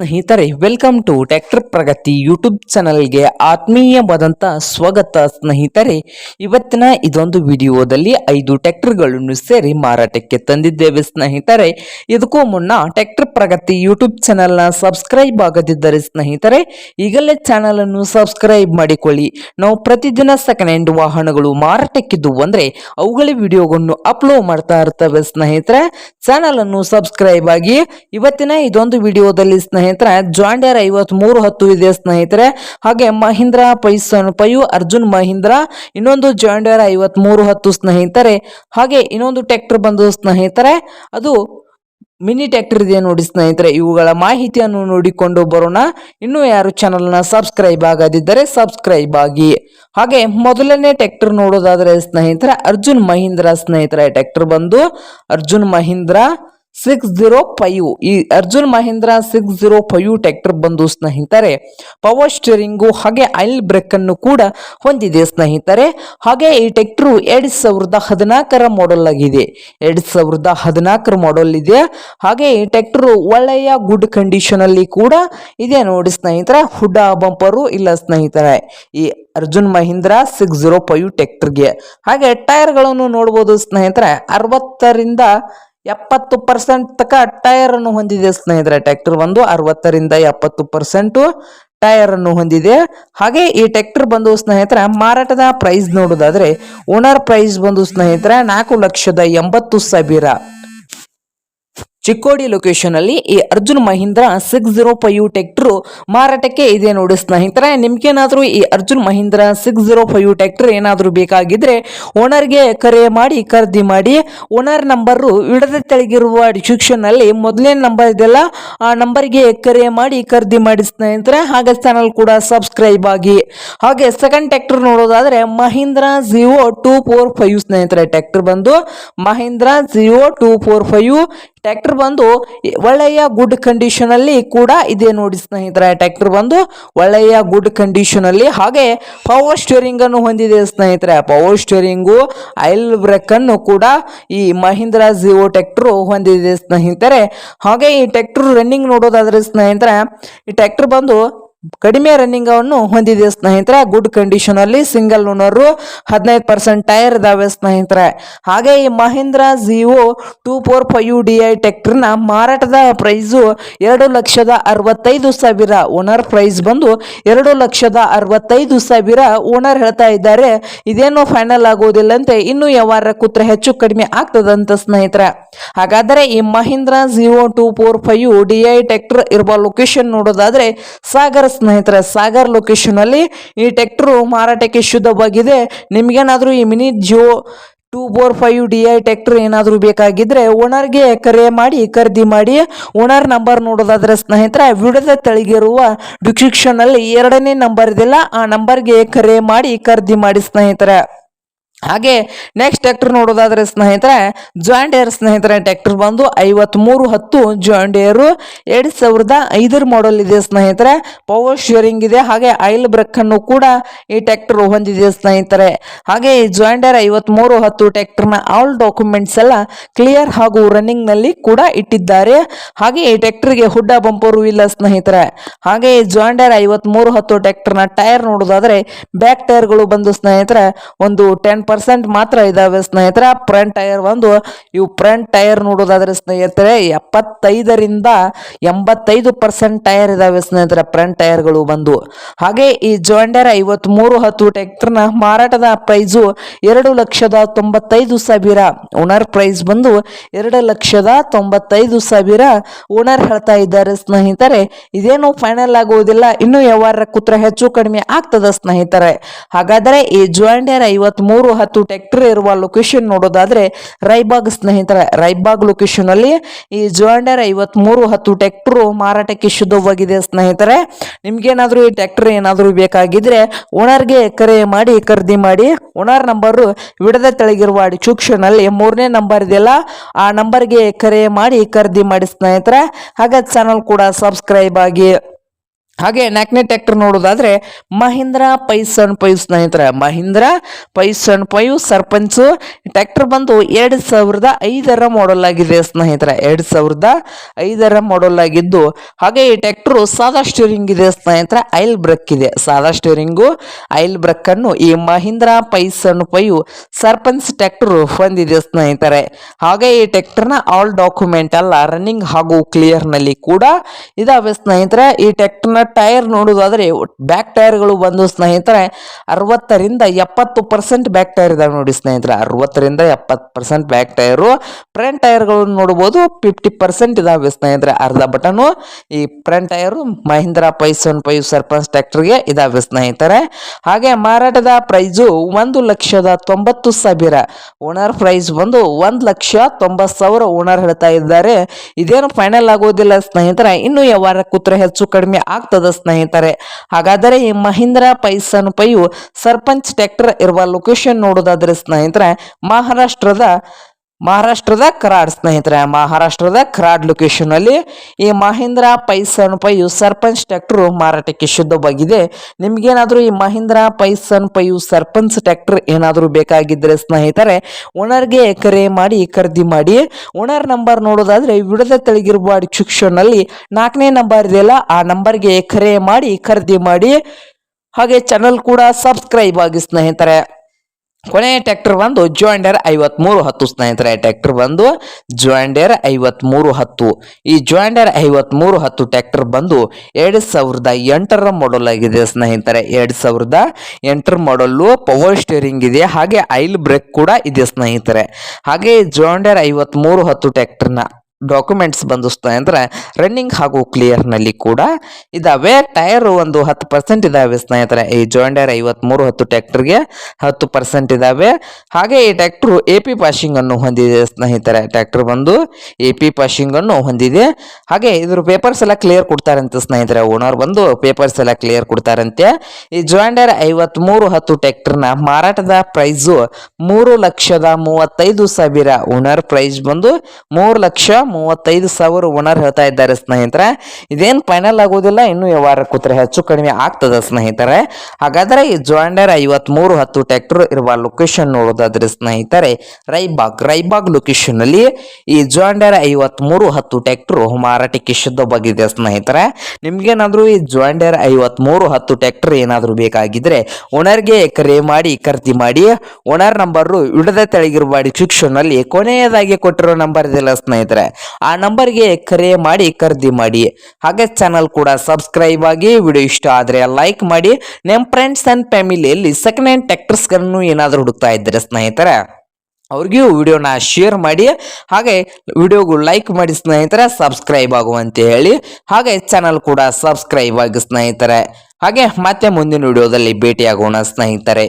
ಸ್ನೇಹಿತರೆ welcome to tractor Pragati YouTube ಚಾನಲ್ಗೆ ಆತ್ಮೀಯವಾದಂಥ ಸ್ವಾಗತ ಸ್ನೇಹಿತರೆ. ಇವತ್ತಿನ ಇದೊಂದು ವಿಡಿಯೋದಲ್ಲಿ ಐದು ಟ್ಯಾಕ್ಟರ್ಗಳನ್ನು ಸೇರಿ ಮಾರಾಟಕ್ಕೆ ತಂದಿದ್ದೇವೆ ಸ್ನೇಹಿತರೆ. ಇದಕ್ಕೂ ಮುನ್ನ ಟ್ರ್ಯಾಕ್ಟರ್ ಪ್ರಗತಿ ಯೂಟ್ಯೂಬ್ ಚಾನಲ್ನ ಸಬ್ಸ್ಕ್ರೈಬ್ ಆಗದಿದ್ದರೆ ಸ್ನೇಹಿತರೆ, ಈಗಲೇ ಚಾನಲನ್ನು ಸಬ್ಸ್ಕ್ರೈಬ್ ಮಾಡಿಕೊಳ್ಳಿ. ನಾವು ಪ್ರತಿದಿನ ಸೆಕೆಂಡ್ ಹ್ಯಾಂಡ್ ವಾಹನಗಳು ಮಾರಾಟಕ್ಕಿದ್ದು ಅಂದರೆ, ಅವುಗಳ ವಿಡಿಯೋಗಳನ್ನು ಅಪ್ಲೋಡ್ ಮಾಡ್ತಾ ಇರ್ತವೆ ಸ್ನೇಹಿತರೆ. ಚಾನಲನ್ನು ಸಬ್ಸ್ಕ್ರೈಬ್ ಆಗಿ, ಇವತ್ತಿನ ಇದೊಂದು ವಿಡಿಯೋದಲ್ಲಿ ಸ್ನೇಹಿತರೆ ಜಾಂಡಿಯರ್ ಐವತ್ ಮೂರು ಹತ್ತು ಇದೆ ಸ್ನೇಹಿತರೆ. ಹಾಗೆ Mahindra five seven five Arjun Mahindra, ಇನ್ನೊಂದು ಜಾಂಡಿಯರ್ ಐವತ್ ಮೂರು ಹತ್ತು ಸ್ನೇಹಿತರೆ. ಹಾಗೆ ಇನ್ನೊಂದು ಟ್ರ್ಯಾಕ್ಟರ್ ಬಂದು ಸ್ನೇಹಿತರೆ, ಅದು ಮಿನಿ ಟ್ಯಾಕ್ಟರ್ ಇದೆ ನೋಡಿ ಸ್ನೇಹಿತರೆ. ಇವುಗಳ ಮಾಹಿತಿಯನ್ನು ನೋಡಿಕೊಂಡು ಬರೋಣ. ಇನ್ನೂ ಯಾರು ಚಾನಲ್ನ ಸಬ್ಸ್ಕ್ರೈಬ್ ಆಗದಿದ್ದರೆ ಸಬ್ಸ್ಕ್ರೈಬ್ ಆಗಿ. ಹಾಗೆ ಮೊದಲನೇ ಟ್ಯಾಕ್ಟರ್ ನೋಡೋದಾದ್ರೆ ಸ್ನೇಹಿತರೆ, ಅರ್ಜುನ್ ಮಹೀಂದ್ರ ಸ್ನೇಹಿತರೆ. ಟ್ಯಾಕ್ಟರ್ ಬಂದು Arjun Mahindra six zero five ಈ Arjun Mahindra six zero five tractor ಬಂದು ಸ್ನೇಹಿತರೆ ಪವರ್ ಸ್ಟೀರಿಂಗು ಹಾಗೆ ಆಯಿಲ್ ಬ್ರೇಕ್ ಅನ್ನು ಕೂಡ ಹೊಂದಿದೆ ಸ್ನೇಹಿತರೆ. ಹಾಗೆ ಈ ಟ್ರ್ಯಾಕ್ಟರ್ ಎರಡ್ ಸಾವಿರದ ಹದಿನಾಲ್ಕರ ಮಾಡೆಲ್ ಆಗಿದೆ. ಎರಡ್ ಸಾವಿರದ ಹದಿನಾಲ್ಕರ ಮಾಡೆಲ್ ಇದೆ. ಹಾಗೆ ಈ ಟ್ರ್ಯಾಕ್ಟರ್ ಒಳ್ಳೆಯ ಗುಡ್ ಕಂಡೀಷನ್ ಅಲ್ಲಿ ಕೂಡ ಇದೆ ನೋಡಿ ಸ್ನೇಹಿತರೆ ಹುಡ್ಡ ಬಂಪರು ಇಲ್ಲ ಸ್ನೇಹಿತರೆ, ಈ Arjun Mahindra six zero five ಟ್ರ್ಯಾಕ್ಟರ್ಗೆ ಹಾಗೆ ಟೈರ್ಗಳನ್ನು ನೋಡ್ಬೋದು ಸ್ನೇಹಿತರೆ, ಅರವತ್ತರಿಂದ ಎಪ್ಪತ್ತು ಪರ್ಸೆಂಟ್ ತಕ ಟೈರ್ ಅನ್ನು ಹೊಂದಿದೆ ಸ್ನೇಹಿತರೆ. ಟ್ರ್ಯಾಕ್ಟರ್ ಒಂದು ಅರವತ್ತರಿಂದ ಎಪ್ಪತ್ತು ಪರ್ಸೆಂಟು ಟೈರ್ ಅನ್ನು ಹೊಂದಿದೆ. ಹಾಗೆ ಈ ಟ್ರ್ಯಾಕ್ಟರ್ ಬಂದು ಸ್ನೇಹಿತರೆ, ಮಾರಾಟದ ಪ್ರೈಸ್ ನೋಡೋದಾದ್ರೆ ಓನರ್ ಪ್ರೈಸ್ ಬಂದು ಸ್ನೇಹಿತರೆ, ನಾಲ್ಕು ಲಕ್ಷದ ಎಂಬತ್ತು ಸಾವಿರ. ಚಿಕ್ಕೋಡಿ ಲೊಕೇಶನ್ ಅಲ್ಲಿ ಈ Arjun Mahindra six zero five tractor ಮಾರಾಟಕ್ಕೆ ಇದೆ ನೋಡಿ ಸ್ನೇಹಿತರೆ. ನಿಮ್ಗೇನಾದ್ರೂ ಈ Arjun Mahindra six zero five tractor ಏನಾದ್ರೂ ಬೇಕಾಗಿದ್ರೆ ಓನರ್ಗೆ ಕರೆ ಮಾಡಿ, ಖರೀದಿ ಮಾಡಿ, ಓನರ್ ನಂಬರು ವಿಡದೆ ತೆಳಗಿರುವ ಡಿಸ್ಕ್ರಿಪ್ಷನ್ ಅಲ್ಲಿ ಮೊದಲನೇ ನಂಬರ್ ಇದೆಲ್ಲ ಆ ನಂಬರ್ಗೆ ಕರೆ ಮಾಡಿ, ಖರೀದಿ ಮಾಡಿ ಸ್ನೇಹಿತರೆ. ಹಾಗೆ ಚಾನಲ್ ಕೂಡ ಸಬ್ಸ್ಕ್ರೈಬ್ ಆಗಿ. ಹಾಗೆ ಸೆಕೆಂಡ್ ಟ್ರ್ಯಾಕ್ಟರ್ ನೋಡೋದಾದ್ರೆ Mahindra Jivo two four five ಸ್ನೇಹಿತರೆ. ಟ್ರ್ಯಾಕ್ಟರ್ ಬಂದು Mahindra Jivo two four five tractor ಬಂದು ಒಳ್ಳೆಯ ಗುಡ್ ಕಂಡೀಷನಲ್ಲಿ ಕೂಡ ಇದೆ ನೋಡಿ ಸ್ನೇಹಿತರೆ. ಟ್ರ್ಯಾಕ್ಟರ್ ಬಂದು ಒಳ್ಳೆಯ ಗುಡ್ ಕಂಡೀಷನಲ್ಲಿ ಹಾಗೆ ಪವರ್ ಸ್ಟೀರಿಂಗ್ ಅನ್ನು ಹೊಂದಿದೆ ಸ್ನೇಹಿತರೆ. ಪವರ್ ಸ್ಟೀರಿಂಗು ಆಯಿಲ್ ಬ್ರೇಕ್ ಅನ್ನು ಕೂಡ ಈ ಮಹೀಂದ್ರ ಜಿಯೋ ಟ್ರ್ಯಾಕ್ಟರ್ ಹೊಂದಿದೆ ಸ್ನೇಹಿತರೆ. ಹಾಗೆ ಈ ಟ್ರ್ಯಾಕ್ಟರ್ ರನ್ನಿಂಗ್ ನೋಡೋದಾದ್ರೆ ಸ್ನೇಹಿತರೆ, ಈ ಟ್ರ್ಯಾಕ್ಟರ್ ಬಂದು ಕಡಿಮೆ ರನ್ನಿಂಗ್ ಅನ್ನು ಹೊಂದಿದೆ ಸ್ನೇಹಿತರೆ. ಗುಡ್ ಕಂಡೀಷನ್ ಅಲ್ಲಿ ಸಿಂಗಲ್ ಓನರು ಹದಿನೈದು ಪರ್ಸೆಂಟ್ ಟೈರ್ ಇದಾವೆ ಸ್ನೇಹಿತರೆ. ಹಾಗೆ ಈ Mahindra Jivo two four five D I ಟ್ಯಾಕ್ಟರ್ನ ಮಾರಾಟದ ಪ್ರೈಸು ಎರಡು ಲಕ್ಷದ ಅರವತ್ತೈದು ಸಾವಿರ. ಓನರ್ ಪ್ರೈಸ್ ಬಂದು ಎರಡು ಲಕ್ಷದ ಅರವತ್ತೈದು ಸಾವಿರ. ಓನರ್ ಹೇಳ್ತಾ ಇದ್ದಾರೆ, ಇದೇನು ಫೈನಲ್ ಆಗೋದಿಲ್ಲಂತೆ. ಇನ್ನು ಯಾವಾರ ಕೂತ್ರೆ ಹೆಚ್ಚು ಕಡಿಮೆ ಆಗ್ತದಂತ ಸ್ನೇಹಿತರೆ. ಹಾಗಾದರೆ ಈ Mahindra Jivo two four five D I tractor ಇರುವ ಲೊಕೇಶನ್ ನೋಡೋದಾದ್ರೆ ಸಾಗರ್ ಸ್ನೇಹಿತರೆ, ಸಾಗರ್ ಲೊಕೇಶನ್ ಅಲ್ಲಿ ಈ ಟ್ರ್ಯಾಕ್ಟರ್ ಮಾರಾಟಕ್ಕೆ ಶುದ್ಧವಾಗಿದೆ. ನಿಮಗೇನಾದರೂ ಈ mini Jivo two four five D I tractor ಏನಾದರೂ ಬೇಕಾಗಿದ್ರೆ ಓನರ್ಗೆ ಕರೆ ಮಾಡಿ, ಖರೀದಿ ಮಾಡಿ, ಓನರ್ ನಂಬರ್ ನೋಡೋದಾದರೆ ಸ್ನೇಹಿತರೆ ವಿಡದ ತಳಿಗಿರುವ ಡಿಸ್ಕ್ರಿಪ್ಷನ್ ಅಲ್ಲಿ ಎರಡನೇ ನಂಬರ್ ಇದೆಯಲ್ಲ ಆ ನಂಬರ್ಗೆ ಕರೆ ಮಾಡಿ, ಖರೀದಿ ಮಾಡಿ ಸ್ನೇಹಿತರೆ. ಹಾಗೆ ನೆಕ್ಸ್ಟ್ ಟ್ರ್ಯಾಕ್ಟರ್ ನೋಡೋದಾದ್ರೆ ಸ್ನೇಹಿತರೆ ಜಾಂಡಿಯರ್ ಸ್ನೇಹಿತರೆ ಟ್ಯಾಕ್ಟರ್ ಬಂದು ಐವತ್ಮೂರು ಹತ್ತು ಜಾಂಡಿಯರು ಎರಡು ಸಾವಿರದ ಐದರ ಮಾಡೆಲ್ ಇದೆ ಸ್ನೇಹಿತರೆ. ಪವರ್ ಶೇರಿಂಗ್ ಇದೆ, ಹಾಗೆ ಆಯಿಲ್ ಬ್ರೇಕ್ ಅನ್ನು ಕೂಡ ಈ ಟ್ಯಾಕ್ಟರ್ ಹೊಂದಿದೆ ಸ್ನೇಹಿತರೆ. ಹಾಗೆ ಈ ಜಾಂಡಿಯರ್ ಐವತ್ಮೂರು ಹತ್ತು ಟ್ಯಾಕ್ಟರ್ನ ಆಲ್ ಡಾಕ್ಯುಮೆಂಟ್ಸ್ ಎಲ್ಲ ಕ್ಲಿಯರ್ ಹಾಗೂ ರನ್ನಿಂಗ್ನಲ್ಲಿ ಕೂಡ ಇಟ್ಟಿದ್ದಾರೆ. ಹಾಗೆ ಈ ಟ್ಯಾಕ್ಟರ್ಗೆ ಹುಡ್ಡ ಬಂಪರು ಇಲ್ಲ ಸ್ನೇಹಿತರೆ. ಹಾಗೆ ಈ ಜಾಂಡಿಯರ್ ಐವತ್ಮೂರು ಹತ್ತು ಟ್ಯಾಕ್ಟರ್ನ ಟೈರ್ ನೋಡೋದಾದ್ರೆ ಬ್ಯಾಕ್ ಟೈರ್ಗಳು ಬಂದು ಸ್ನೇಹಿತರೆ, ಒಂದು ಟೆನ್ ಪರ್ಸೆಂಟ್ ಮಾತ್ರ ಇದಾವೆ ಸ್ನೇಹಿತರೆ. ಫ್ರಂಟ್ ಟೈರ್ ಒಂದು, ಇವು ಫ್ರಂಟ್ ಟೈರ್ ನೋಡೋದಾದ್ರೆ ಸ್ನೇಹಿತರೆ, ಎಪ್ಪತ್ತೈದರಿಂದ ಎಂಬತ್ತೈದು ಪರ್ಸೆಂಟ್ ಟೈರ್ ಇದಾವೆ ಸ್ನೇಹಿತರೆ ಫ್ರಂಟ್ ಟೈರ್ಗಳು ಬಂದು. ಹಾಗೆ ಈ ಜೊಂಡೆರ ಐವತ್ಮೂರು ಹತ್ತು ಟ್ಯಾಕ್ಟರ್ನ ಮಾರಾಟದ ಪ್ರೈಸು ಎರಡು ಲಕ್ಷದ ತೊಂಬತ್ತೈದು ಸಾವಿರ. ಓನರ್ ಪ್ರೈಸ್ ಬಂದು ಎರಡು ಲಕ್ಷದ ತೊಂಬತ್ತೈದು ಸಾವಿರ. ಓನರ್ ಹೇಳ್ತಾ ಇದ್ದಾರೆ ಸ್ನೇಹಿತರೆ, ಇದೇನು ಫೈನಲ್ ಆಗುವುದಿಲ್ಲ, ಇನ್ನು ವ್ಯವಹಾರ ಕೂತ್ರ ಹೆಚ್ಚು ಕಡಿಮೆ ಆಗ್ತದ ಸ್ನೇಹಿತರೆ. ಹಾಗಾದರೆ ಈ ಜೋಂಡರ್ ಐವತ್ ಮೂರು ಹತ್ತು ಟ್ರ್ಯಾಕ್ಟರ್ ಇರುವ ಲೊಕೇಶನ್ ನೋಡೋದಾದ್ರೆ ರೈಬಾಗ್ ಸ್ನೇಹಿತರೆ, ರೈಬಾಗ್ ಲೊಕೇಶನ್ ಅಲ್ಲಿ ಈ ಜೋಂಡರ್ ಐವತ್ ಮೂರು ಹತ್ತು ಟ್ರ್ಯಾಕ್ಟರ್ ಮಾರಾಟಕ್ಕೆ ಶುದ್ಧವಾಗಿದೆ ಸ್ನೇಹಿತರೆ. ನಿಮ್ಗೇನಾದ್ರೂ ಈ ಟ್ರ್ಯಾಕ್ಟರ್ ಏನಾದರೂ ಬೇಕಾಗಿದ್ರೆ ಓನರ್ಗೆ ಕರೆ ಮಾಡಿ, ಖರೀದಿ ಮಾಡಿ. ಓನರ್ ನಂಬರು ವಿಡದ ತೆಳಗಿರುವ ಡಿಸ್ಕ್ರಿಪ್ಷನ್ ಅಲ್ಲಿ ಮೂರನೇ ನಂಬರ್ ಇದೆಯಲ್ಲ, ಆ ನಂಬರ್ಗೆ ಕರೆ ಮಾಡಿ, ಖರೀದಿ ಮಾಡಿ ಸ್ನೇಹಿತರೆ. ಹಾಗೆ ಚಾನಲ್ ಕೂಡ ಸಬ್ಸ್ಕ್ರೈಬ್ ಆಗಿ ಹಾಗೆ ನಾಲ್ಕನೇ ಟ್ರ್ಯಾಕ್ಟರ್ ನೋಡೋದಾದ್ರೆ ಮಹೀಂದ್ರ ಪೈಸನ್ ಪೈವ್ ಸ್ನೇಹಿತರೆ, Mahindra five seven five Sarpanch tractor ಬಂದು ಎರಡು ಸಾವಿರದ ಐದರ ಮಾಡಲ್ ಆಗಿದೆ ಸ್ನೇಹಿತರೆ, ಎರಡು ಸಾವಿರದ ಐದರ ಮಾಡಲ್ ಆಗಿದ್ದು, ಹಾಗೆ ಈ ಟ್ರ್ಯಾಕ್ಟರ್ ಸಾದಾ ಸ್ಟೀರಿಂಗ್ ಇದೆ ಸ್ನೇಹಿತರೆ ಐಲ್ ಬ್ರಕ್ ಇದೆ. ಸಾದಾ ಸ್ಟೀರಿಂಗು ಐಲ್ ಬ್ರಕ್ ಅನ್ನು ಈ Mahindra five seven five Sarpanch tractor ಹೊಂದಿದೆ ಸ್ನೇಹಿತರೆ. ಹಾಗೆ ಈ ಟ್ರ್ಯಾಕ್ಟರ್ನ ಆಲ್ ಡಾಕ್ಯುಮೆಂಟ್ ಅಲ್ಲ ರನ್ನಿಂಗ್ ಹಾಗೂ ಕ್ಲಿಯರ್ನಲ್ಲಿ ಕೂಡ ಇದಾವೆ ಸ್ನೇಹಿತರೆ. ಈ ಟ್ರ್ಯಾಕ್ಟರ್ನ ಟೈರ್ ನೋಡುವುದಾದ್ರೆ, ಬ್ಯಾಕ್ ಟೈರ್ಗಳು ಬಂದು ಸ್ನೇಹಿತರೆ, ಅರವತ್ತರಿಂದ ಎಪ್ಪತ್ತು ಪರ್ಸೆಂಟ್ ಬ್ಯಾಕ್ ಟೈರ್ ಇದಾವೆ ನೋಡಿ ಸ್ನೇಹಿತರೆ. ಅರವತ್ತರಿಂದ ಎಪ್ಪತ್ತು ಪರ್ಸೆಂಟ್ ಬ್ಯಾಕ್ ಟೈರು. ಫ್ರಂಟ್ ಟೈರ್ಗಳನ್ನು ನೋಡ್ಬೋದು ಫಿಫ್ಟಿ ಪರ್ಸೆಂಟ್ ಇದಾವೆ ಸ್ನೇಹಿತರೆ. ಅರ್ಧ ಬಟನು, ಈ front tyre Mahindra Poisson pi Sarpanch ಟ್ರ್ಯಾಕ್ಟರ್ಗೆ ಇದಾವೆ ಸ್ನೇಹಿತರೆ. ಹಾಗೆ ಮಾರಾಟದ ಪ್ರೈಸು ಒಂದು ಲಕ್ಷದ ತೊಂಬತ್ತು ಸಾವಿರ. ಓನರ್ ಪ್ರೈಸ್ ಬಂದು ಒಂದು ಲಕ್ಷ ತೊಂಬತ್ತು ಸಾವಿರ ಓನರ್ ಹೇಳ್ತಾ ಇದ್ದಾರೆ. ಇದೇನು ಫೈನಲ್ ಆಗೋದಿಲ್ಲ ಸ್ನೇಹಿತರೆ. ಇನ್ನು ವ್ಯವಹಾರ ಕೂತ್ರೆ ಹೆಚ್ಚು ಕಡಿಮೆ ಆಗ್ತದ. ಸ್ನೇಹಿತರೆ. ಹಾಗಾದರೆ ಈ ಮಹೀಂದ್ರ ಪೈಸನ್ ಪೈಯು ಸರ್ಪಂಚ್ ಟ್ರ್ಯಾಕ್ಟರ್ ಇರುವ ಲೊಕೇಶನ್ ನೋಡೋದಾದ್ರೆ ಸ್ನೇಹಿತರೆ ಮಹಾರಾಷ್ಟ್ರದ ಮಹಾರಾಷ್ಟ್ರದ ಕರಾಡ್ ಸ್ನೇಹಿತರೆ, ಮಹಾರಾಷ್ಟ್ರದ ಕರಾಡ್ ಲೊಕೇಶನ್ ಅಲ್ಲಿ ಈ Mahindra five seven five Sarpanch tractor ಮಾರಾಟಕ್ಕೆ ಶುದ್ಧವಾಗಿದೆ. ನಿಮ್ಗೇನಾದ್ರೂ ಈ Mahindra five seven five Sarpanch tractor ಏನಾದರೂ ಬೇಕಾಗಿದ್ದರೆ ಸ್ನೇಹಿತರೆ, ಓನರ್ಗೆ ಕರೆ ಮಾಡಿ ಖರೀದಿ ಮಾಡಿ. ಓನರ್ ನಂಬರ್ ನೋಡೋದಾದ್ರೆ ವಿಡದ ತೆಳಗಿರುವ ಡಿಸ್ಕ್ರಿಪ್ಷನ್ ಅಲ್ಲಿ ನಾಲ್ಕನೇ ನಂಬರ್ ಇದೆಯಲ್ಲ, ಆ ನಂಬರ್ಗೆ ಕರೆ ಮಾಡಿ ಖರೀದಿ ಮಾಡಿ. ಹಾಗೆ ಚಾನಲ್ ಕೂಡ ಸಬ್ಸ್ಕ್ರೈಬ್ ಆಗಿ ಸ್ನೇಹಿತರೆ. ಕೊನೆಯ ಟ್ಯಾಕ್ಟರ್ ಬಂದು ಜಾಂಡರ್ ಐವತ್ಮೂರು ಹತ್ತು ಸ್ನೇಹಿತರೆ, ಟ್ಯಾಕ್ಟರ್ ಬಂದು ಜಾಂಡರ್ ಐವತ್ಮೂರು ಹತ್ತು. ಈ ಜಾಂಡರ್ ಐವತ್ಮೂರು ಹತ್ತು ಟ್ಯಾಕ್ಟರ್ ಬಂದು ಎರಡು ಸಾವಿರದ ಎಂಟರ ಮಾಡಲ್ ಆಗಿದೆ ಸ್ನೇಹಿತರೆ. ಎರಡು ಸಾವಿರದ ಎಂಟರ ಮಾಡಲ್ಲು ಪವರ್ ಸ್ಟೇರಿಂಗ್ ಇದೆ, ಹಾಗೆ ಐಲ್ ಬ್ರೇಕ್ ಕೂಡ ಇದೆ ಸ್ನೇಹಿತರೆ. ಹಾಗೆ ಜಾಂಡರ್ ಐವತ್ಮೂರು ಹತ್ತು ಟ್ರ್ಯಾಕ್ಟರ್ನ ಡಾಕ್ಯುಮೆಂಟ್ಸ್ ಬಂದು ಅಂದರೆ ರನ್ನಿಂಗ್ ಹಾಗೂ ಕ್ಲಿಯರ್ನಲ್ಲಿ ಕೂಡ ಇದ್ದಾವೆ ಟೈರು ಒಂದು ಹತ್ತು ಪರ್ಸೆಂಟ್ ಇದಾವೆ ಸ್ನೇಹಿತರೆ. ಈ ಜಾಂಡರ್ ಐವತ್ಮೂರು ಹತ್ತು ಟ್ಯಾಕ್ಟರ್ಗೆ ಹತ್ತು ಪರ್ಸೆಂಟ್ ಇದಾವೆ. ಹಾಗೆ ಈ ಟ್ಯಾಕ್ಟ್ರು ಎ ಪಿ ಪಾಶಿಂಗನ್ನು ಹೊಂದಿದೆ ಸ್ನೇಹಿತರೆ. ಟ್ಯಾಕ್ಟರ್ ಬಂದು ಎ ಪಿ ಪಾಶಿಂಗನ್ನು ಹೊಂದಿದೆ. ಹಾಗೆ ಇದ್ರ ಪೇಪರ್ಸ್ ಎಲ್ಲ ಕ್ಲಿಯರ್ ಕೊಡ್ತಾರಂತೆ ಸ್ನೇಹಿತರೆ. ಓನರ್ ಬಂದು ಪೇಪರ್ಸ್ ಎಲ್ಲ ಕ್ಲಿಯರ್ ಕೊಡ್ತಾರಂತೆ. ಈ ಜಾಂಡರ್ ಐವತ್ಮೂರು ಹತ್ತು ಟ್ಯಾಕ್ಟರ್ನ ಮಾರಾಟದ ಪ್ರೈಸು ಮೂರು ಲಕ್ಷದ ಮೂವತ್ತೈದು ಸಾವಿರ ಓನರ್ ಪ್ರೈಸ್ ಬಂದು ಮೂರು ಲಕ್ಷ ಮೂವತ್ತೈದು ಸಾವಿರ ಓನರ್ ಹೇಳ್ತಾ ಇದ್ದಾರೆ ಸ್ನೇಹಿತರೆ. ಇದೇನು ಫೈನಲ್ ಆಗೋದಿಲ್ಲ, ಇನ್ನು ವ್ಯವಹಾರ ಕೂತ್ರೆ ಹೆಚ್ಚು ಕಡಿಮೆ ಆಗ್ತದೆ ಸ್ನೇಹಿತರೆ. ಹಾಗಾದ್ರೆ ಈ ಜಾಂಡರ್ ಐವತ್ಮೂರು ಹತ್ತು ಟ್ರ್ಯಾಕ್ಟರ್ ಇರುವ ಲೊಕೇಶನ್ ನೋಡೋದಾದ್ರೆ ಸ್ನೇಹಿತರೆ ರೈಬಾಗ್ ರೈಬಾಗ್ ಲೊಕೇಶನ್ ಅಲ್ಲಿ ಈ ಜಾಂಡರ್ ಐವತ್ಮೂರು ಹತ್ತು ಟ್ಯಾಕ್ಟರ್ ಮಾರಾಟಕ್ಕೆ ಸಿದ್ಧವಾಗಿದೆ ಸ್ನೇಹಿತರೆ. ನಿಮ್ಗೇನಾದರೂ ಈ ಜಾಂಡರ್ ಐವತ್ಮೂರು ಹತ್ತು ಟ್ಯಾಕ್ಟರ್ ಏನಾದರೂ ಬೇಕಾಗಿದ್ರೆ ಓನರ್ಗೆ ಕರೆ ಮಾಡಿ, ಖರೀದಿ ಮಾಡಿ, ಓನರ್ ನಂಬರು ಇಡದ ತೆಳಗಿರುವ ಡಿಸ್ಕ್ರಿಪ್ಷನ್ ಅಲ್ಲಿ ಕೊನೆಯದಾಗಿ ಕೊಟ್ಟಿರೋ ನಂಬರ್ ಇದೆಲ್ಲ ಸ್ನೇಹಿತರೆ. ಆ ನಂಬರ್ಗೆ ಕರೆ ಮಾಡಿ, ಖರೀದಿ ಮಾಡಿ. ಹಾಗೆ ಚಾನಲ್ ಕೂಡ ಸಬ್ಸ್ಕ್ರೈಬ್ ಆಗಿ ವಿಡಿಯೋ ಇಷ್ಟ ಆದರೆ ಲೈಕ್ ಮಾಡಿ. ನಿಮ್ಮ ಫ್ರೆಂಡ್ಸ್ ಅಂಡ್ ಫ್ಯಾಮಿಲಿಯಲ್ಲಿ ಸೆಕೆಂಡ್ ಹ್ಯಾಂಡ್ ಟ್ಯಾಕ್ಟರ್ಸ್ಗಳನ್ನು ಏನಾದರೂ ಹುಡುಕ್ತಾ ಇದ್ದರೆ ಸ್ನೇಹಿತರೆ? ಅವ್ರಿಗೂ ವಿಡಿಯೋನ ಶೇರ್ ಮಾಡಿ. ಹಾಗೆ ವಿಡಿಯೋಗೂ ಲೈಕ್ ಮಾಡಿ ಸ್ನೇಹಿತರೆ ಸಬ್ಸ್ಕ್ರೈಬ್ ಆಗುವಂತೆ ಹೇಳಿ. ಹಾಗೆ ಚಾನಲ್ ಕೂಡ ಸಬ್ಸ್ಕ್ರೈಬ್ ಆಗಿ ಸ್ನೇಹಿತರೆ. ಹಾಗೆ ಮತ್ತೆ ಮುಂದಿನ ವಿಡಿಯೋದಲ್ಲಿ ಭೇಟಿಯಾಗೋಣ ಸ್ನೇಹಿತರೆ.